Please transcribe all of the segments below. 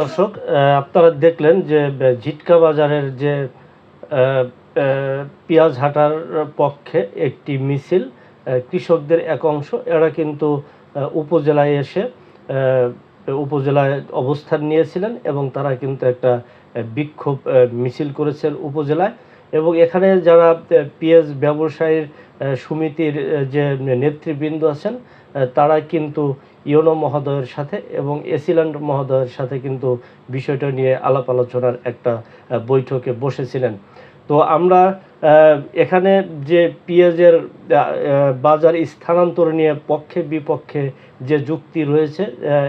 দর্শক আপনারা দেখলেন যে ঝিটকা বাজারের যে পেঁয়াজ হাটার পক্ষে একটি মিছিল কৃষকদের এক অংশ, এরা কিন্তু উপজেলায় এসে উপজেলায় অবস্থান নিয়েছিলেন এবং তারা কিন্তু একটা বিক্ষোভ মিছিল করেছেন উপজেলায়। এবং এখানে যারা পেঁয়াজ ব্যবসায়ীর সমিতির যে নেতৃবৃন্দ আছেন তারা কিন্তু ইয়োনো মহোদয়ের সাথে এবং এসিল্যান্ড মহোদয়ের সাথে কিন্তু বিষয়টা নিয়ে আলাপ আলোচনার একটা বৈঠকে বসেছিলেন। তো আমরা এখানে যে আহ, বাজার স্থানান্তর নিয়ে পক্ষে বিপক্ষে যে যুক্তি রয়েছে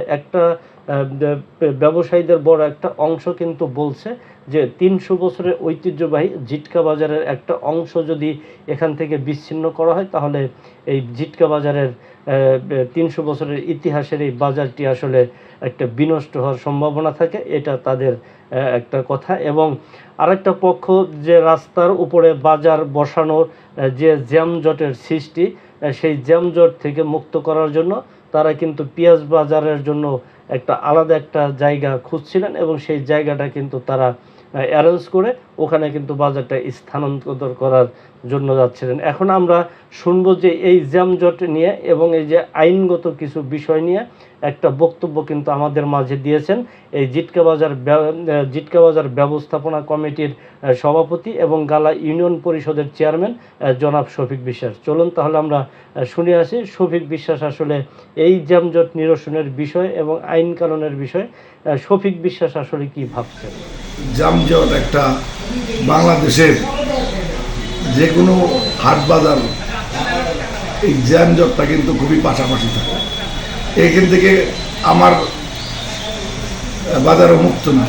একটা ব্যবসায়ীদের বড় একটা অংশ কিন্তু বলছে যে তিনশো বছরের ঐতিহ্যবাহী জিটকা বাজারের একটা অংশ যদি এখান থেকে বিচ্ছিন্ন করা হয়, তাহলে এই জিটকা বাজারের তিনশো বছরের ইতিহাসের এই বাজারটি আসলে একটা বিনষ্ট হওয়ার সম্ভাবনা থাকে, এটা তাদের একটা কথা। এবং আরেকটা পক্ষ যে রাস্তার উপরে বাজার বসানোর যে জ্যামজটের সৃষ্টি সেই জ্যামজট থেকে মুক্ত করার জন্য তারা কিন্তু পেঁয়াজ বাজারের জন্য একটা আলাদা একটা জায়গা খুঁজছিলেন এবং সেই জায়গাটা কিন্তু তারা অ্যারেঞ্জ করে ওখানে কিন্তু বাজারটা স্থানান্তর করার জন্য যাচ্ছিলেন। এখন আমরা শুনব যে এই জ্যামজট নিয়ে এবং এই যে আইনগত কিছু বিষয় নিয়ে একটা বক্তব্য কিন্তু আমাদের মাঝে দিয়েছেন। এই জিটকা বাজার জিটকা বাজার ব্যবস্থাপনা কমিটির সভাপতি এবং গালা ইউনিয়ন পরিষদের চেয়ারম্যান জনাব শফিক বিশ্বাস। চলুন তাহলে আমরা শুনে আসি। শফিক বিশ্বাস আসলে এই জ্যামজট নিরসনের বিষয় এবং আইন কানুনের বিষয়ে। শফিক বিশ্বাস আসলে কি ভাবছেন? যানজট একটা বাংলাদেশের যে কোনো হাট বাজার এই যানজটটা কিন্তু খুবই পাশাপাশি থাকে। এখান থেকে আমার বাজারও মুক্ত না।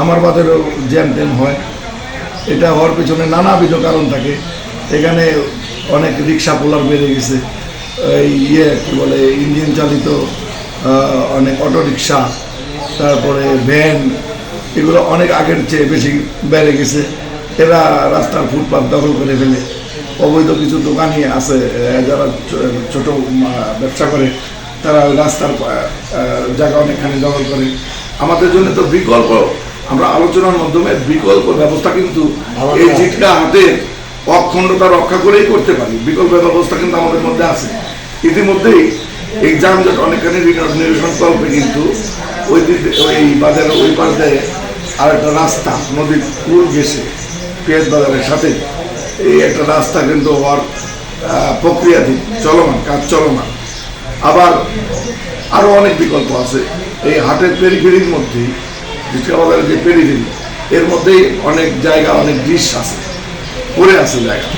আমার বাজারেও জ্যাম ট্যাম হয়। এটা হওয়ার পিছনে নানাবিধ কারণ থাকে। এখানে অনেক রিক্সা পোলার বেড়ে গেছে। এই ইয়ে কী বলে, ইঞ্জিন চালিত অনেক অটো রিক্সা তারপরে ভ্যান, এগুলো অনেক আগের চেয়ে বেশি বেড়ে গেছে। এরা রাস্তার ফুটপাত দখল করে ফেলে। অবৈধ কিছু দোকানই আছে যারা ছোট ব্যবসা করে তারা রাস্তার জায়গা অনেকখানি দখল করে। আমাদের জন্য তো বিকল্প। আমরা আলোচনার মাধ্যমে বিকল্প ব্যবস্থা কিন্তু এই জিটকা হাতের অখণ্ডতা রক্ষা করেই করতে পারি। বিকল্প ব্যবস্থা কিন্তু আমাদের মধ্যে আছে। ইতিমধ্যেই এই যানজট অনেকখানি নির- নিরসন কল্পে কিন্তু ওই দিক ওই বাজারের ওই পাশ দিয়ে আর একটা রাস্তা নদীর পুল গেছে পেঁয়াজ বাজারের সাথে। এই একটা রাস্তা কিন্তু হওয়ার প্রক্রিয়াধীন চলমান কাজ চলমান। আবার আরও অনেক বিকল্প আছে। এই হাটের পেরিফেরির মধ্যেই রিক্সা বাজারের যে পেরিফেরি, এর মধ্যেই অনেক জায়গা, অনেক ডিশ আছে, পড়ে আছে জায়গা।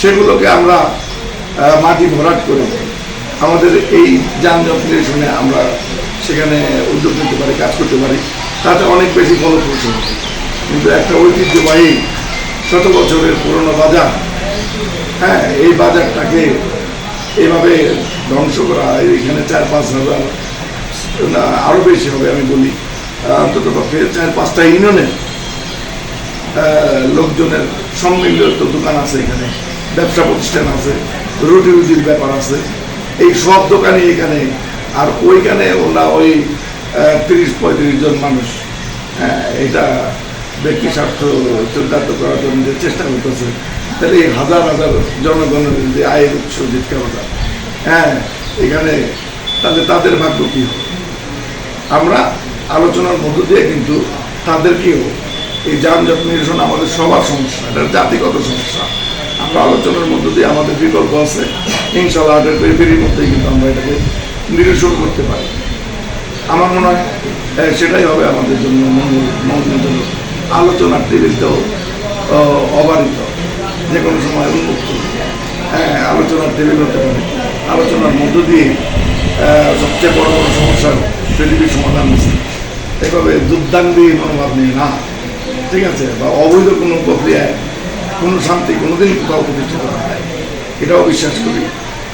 সেগুলোকে আমরা মাটি ভরাট করে আমাদের এই যানজট নিরসনে আমরা সেখানে উদ্যোগ নিতে পারি, কাজ করতে পারি। তাতে অনেক বেশি ফলপ্রসূ হবে। কিন্তু একটা ঐতিহ্যবাহী শত বছরের পুরনো বাজার হ্যাঁ এই বাজারটাকে এইভাবে ধ্বংস করা হয়, এখানে চার পাঁচ হাজার না আরও বেশি হবে আমি বলি। অন্তত পক্ষে চার পাঁচটা ইউনিয়নের লোকজনের সম্মিলিত দোকান আছে এখানে, ব্যবসা প্রতিষ্ঠান আছে রুটি রুটির ব্যাপার আছে। এই সব দোকানই এখানে, আর ওইখানে ওরা ওই তিরিশ পঁয়ত্রিশ জন মানুষ এটা ব্যক্তি স্বার্থ চরিতার্থ করার জন্য চেষ্টা করতেছে তাহলে এই হাজার হাজার জনগণের যে আয়ের উৎস বাজার হ্যাঁ এখানে তাদের তাদের ভাগ্য কী হবে? আমরা আলোচনার মধ্য দিয়ে কিন্তু তাদেরকেও এই যানজট নিরসন আমাদের সবার সমস্যা, এটা জাতিগত সমস্যা। আমরা আলোচনার মধ্য দিয়ে আমাদের বিকল্প আছে ইনশাল্লাহ হাটের পেরিফেরির মধ্যেই কিন্তু আমরা এটাকে নিরসন করতে পারি। আমার মনে হয় সেটাই হবে আমাদের জন্য মঙ্গল মঙ্গলজনক আলোচনার টেবিলটাও অবারিত। যে কোনো সময় হ্যাঁ আলোচনার টেবিল হতে পারে। আলোচনার মধ্য দিয়ে সবচেয়ে বড় বড় সমস্যার পৃথিবীর সমাধান হচ্ছে। এভাবে যুদ্ধাঙ্গী মনোভাব নিয়ে না। ঠিক আছে? বা অবৈধ কোনো প্রক্রিয়ায় কোনো শান্তি কোনোদিন কোথাও প্রতিষ্ঠিত হয়। এটাও বিশ্বাস করি।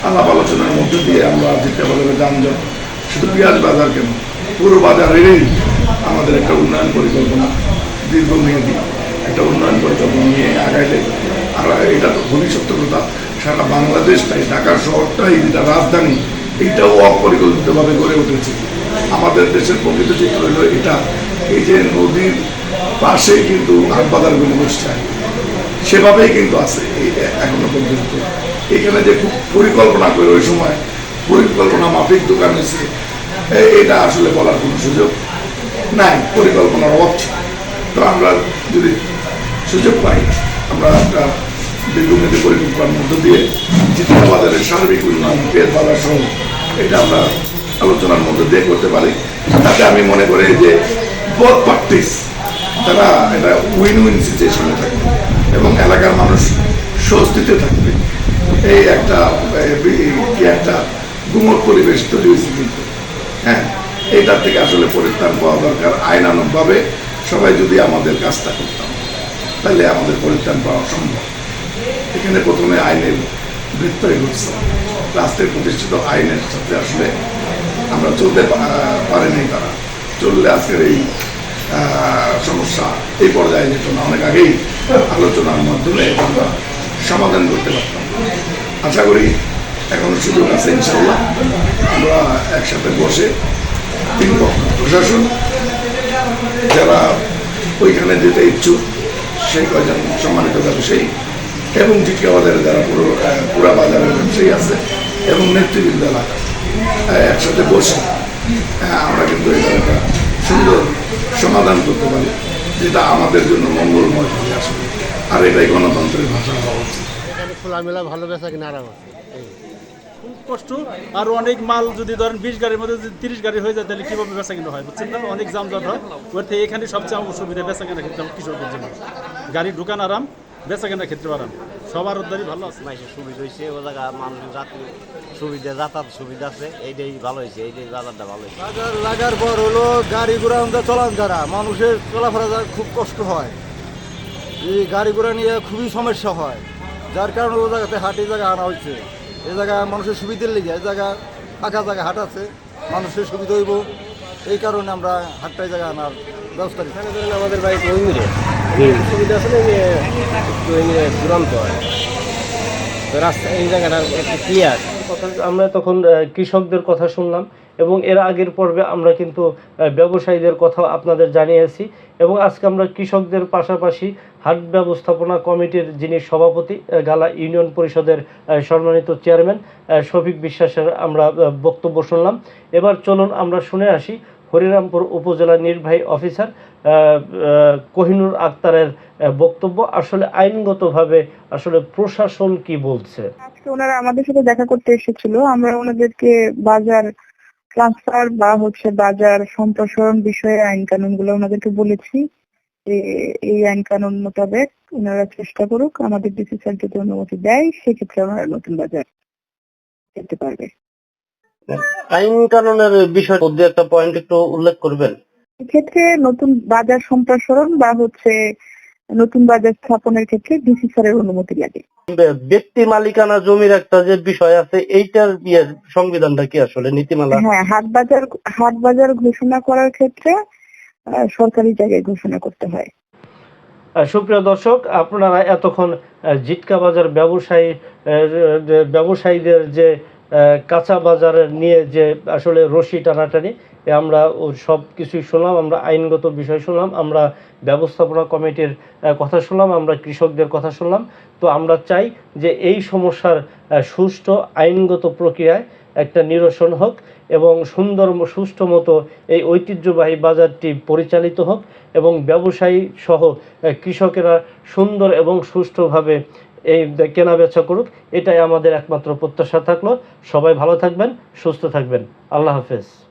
আলাপ আলোচনার মধ্য দিয়ে আমরা যেটা বাজারে যানজট। শুধু পেঁয়াজ বাজার কেন? পুরো বাজারেরই আমাদের একটা উন্নয়ন পরিকল্পনা দীর্ঘমেয়াদী। একটা উন্নয়ন পরিকল্পনা নিয়ে আগাইলে আর এটা তো খুবই সত্য কথা সারা বাংলাদেশটাই ঢাকার শহরটাই যেটা রাজধানী, এইটাও অপরিকল্পিতভাবে গড়ে উঠেছে। আমাদের দেশের প্রকৃত চিত্র হলো এটা। এই যে নদীর পাশে কিন্তু হাট বাজারগুলো বসছে। সেভাবেই কিন্তু আছে এখনও পর্যন্ত। এখানে যে খুব পরিকল্পনা করে ওই সময়, পরিকল্পনা মাফিক দোকান হয়েছে এটা আসলে বলার কোনো সুযোগ নাই। পরিকল্পনার অভাব ছিল। তো আমরা যদি সুযোগ পাই, আমরা একটা দীর্ঘমেয়াদী পরিকল্পনার মধ্য দিয়ে চিত্রা বাজারের সার্বিক উন্নয়ন পেট সহ এটা আমরা আলোচনার মধ্যে দিয়ে করতে পারি। তাতে আমি মনে করি যে বোথ পার্টিস তারা এটা উইন উইন সিচুয়েশনে থাকবে এবং এলাকার মানুষ স্বস্তিতে থাকবে। এই একটা একটা গুমট পরিবেশ তৈরি হয়েছে কিন্তু। হ্যাঁ এইটার থেকে আসলে পরিত্রাণ পাওয়া দরকার আইনানুগভাবে। সবাই যদি আমাদের কাজটা করতাম, তাহলে আমাদের পরিত্রাণ পাওয়া সম্ভব। এখানে প্রথমে আইনের বৃত্তই ঘটছে। রাষ্ট্রের প্রতিষ্ঠিত আইনের সাথে আসলে আমরা চলতে পারিনি তারা। চললে আজকের এই সমস্যা এই পর্যায়ে যেত না। অনেক আগেই আলোচনার মাধ্যমে আমরা সমাধান করতে পারতাম। আশা করি এখন সুযোগ আছে ইনশাল্লাহ আমরা একসাথে বসে তিন প্রশাসন যারা ওইখানে যেতে ইচ্ছুক, সেই কয়জন সম্মানিত ব্যবসায়ী এবং জিটকা আমাদের যারা পুরো পুরা বাজারের ব্যবসায়ী আছে এবং নেতৃবৃন্দ একসাথে বসে আমরা কিন্তু এটার একটা সুন্দর সমাধান করতে পারি, যেটা আমাদের জন্য মঙ্গলময় হবে আসলে আর এটাই গণতন্ত্রের ভাষা। হওয়া উচিত খোলামেলা ভালো বেচা কিনা আরাম কষ্ট। আর অনেক মাল যদি ধরেন বিশ গাড়ির মধ্যে যদি তিরিশ গাড়ি হয়ে যায় তাহলে কীভাবে বেচা কিনা হয় বুঝছেন না? অনেক যানজট হয়। ওর থেকে এখানে সবচেয়ে আমার সুবিধা বেচা কেনার ক্ষেত্রে আমার কৃষকের জন্য। গাড়ি ঢুকান আরাম বেচা কেনার ক্ষেত্রে আরাম। সবার উদ্ধারই ভালো আছে। মাইসের সুবিধা হয়েছে ও জায়গা মানুষের যাত্রী সুবিধা যাতায়াত সুবিধা আছে এইটাই ভালো হয়েছে এইটাই বাজারটা ভালো হয়েছে বাজার লাগার পর হলো গাড়ি ঘোড়া আমরা চলান যারা মানুষের চলাফেরা যা খুব কষ্ট হয়। এই গাড়ি ঘোড়া নিয়ে খুবই সমস্যা হয়। যার কারণে ও জায়গাতে হাট জায়গা আনা হয়েছে এই জায়গা মানুষের সুবিধার লেগে এ জায়গা ফাঁকা জায়গা হাট আছে মানুষের সুবিধা হইব। এই কারণে আমরা হাটটা এই জায়গা আনার ব্যবস্থা নিচ্ছি আমাদের বাড়ি সুবিধা আছে না যে একটু দুরন্ত হয়? রাস্তা এই জায়গাটা একটু ক্লিয়ার কথা আমরা তখন কৃষকদের কথা শুনলাম। এবং এর আগের পর্বে আমরা কিন্তু ব্যবসায়ীদের কথা আপনাদের জানিয়েছি। এবং আজকে আমরা কৃষকদের পাশাপাশি হাট ব্যবস্থাপনা কমিটির যিনি সভাপতি গালা ইউনিয়ন পরিষদের সম্মানিত চেয়ারম্যান শফিক বিশ্বাসের আমরা বক্তব্য শুনলাম। এবার চলুন আমরা শুনে আসি হরিরামপুর উপজেলা নির্বাহী অফিসার কোহিনুর আক্তারের বক্তব্য। আসলে আইনগতভাবে আসলে প্রশাসন কি বলছে? আজকে ওনারা আমাদের সাথে দেখা করতে এসেছিল। আমরা ওনাদেরকে বাজার ট্রান্সফার বা হচ্ছে বাজার সম্প্রসারণ বিষয়ে আইন কানুনগুলো ওনাদেরকে বলেছি যে এই আইন কানুন মোতাবেক ওনারা চেষ্টা করুক আমাদের ডিসি স্যার যদি অনুমতি দেয় সেক্ষেত্রে ওনারা নতুন বাজার যেতে পারবে। আইন কানুনের বিষয় মধ্যে একটা পয়েন্ট একটু উল্লেখ করবেন। এক্ষেত্রে নতুন বাজার সম্প্রসারণ বা হচ্ছে নতুন বাজার স্থাপনের ক্ষেত্রে ডিসি স্যারের অনুমতি লাগে। ব্যক্তি মালিকানা জমির একটা যে বিষয় আছে এইটার ইয়ে সংবিধানটা কি আসলে নীতিমালা? হ্যাঁ হাট বাজার হাট বাজার ঘোষণা করার ক্ষেত্রে আহ, সরকারি জায়গায় ঘোষণা করতে হয়। সুপ্রিয় দর্শক আপনারা এতক্ষণ আহ, জিটকা বাজার ব্যবসায়ী আহ, ব্যবসায়ীদের যে কাঁচা বাজারের নিয়ে যে আসলে রশি টানাটানি আমরা সব কিছুই শুনলাম, আমরা আইনগত বিষয় শুনলাম, আমরা ব্যবস্থাপনা কমিটির কথা শুনলাম, আমরা কৃষকদের কথা শুনলাম। তো আমরা চাই যে এই সমস্যার সুষ্ঠু আইনগত প্রক্রিয়ায় একটা নিরসন হোক এবং সুন্দর সুষ্ঠু মতো এই ঐতিহ্যবাহী বাজারটি পরিচালিত হোক এবং ব্যবসায়ী সহ কৃষকেরা সুন্দর এবং সুষ্ঠুভাবে এই কেনা বেচা করুক, এটাই আমাদের একমাত্র প্রত্যাশা থাকল। সবাই ভালো থাকবেন, সুস্থ থাকবেন। আল্লাহ হাফেজ।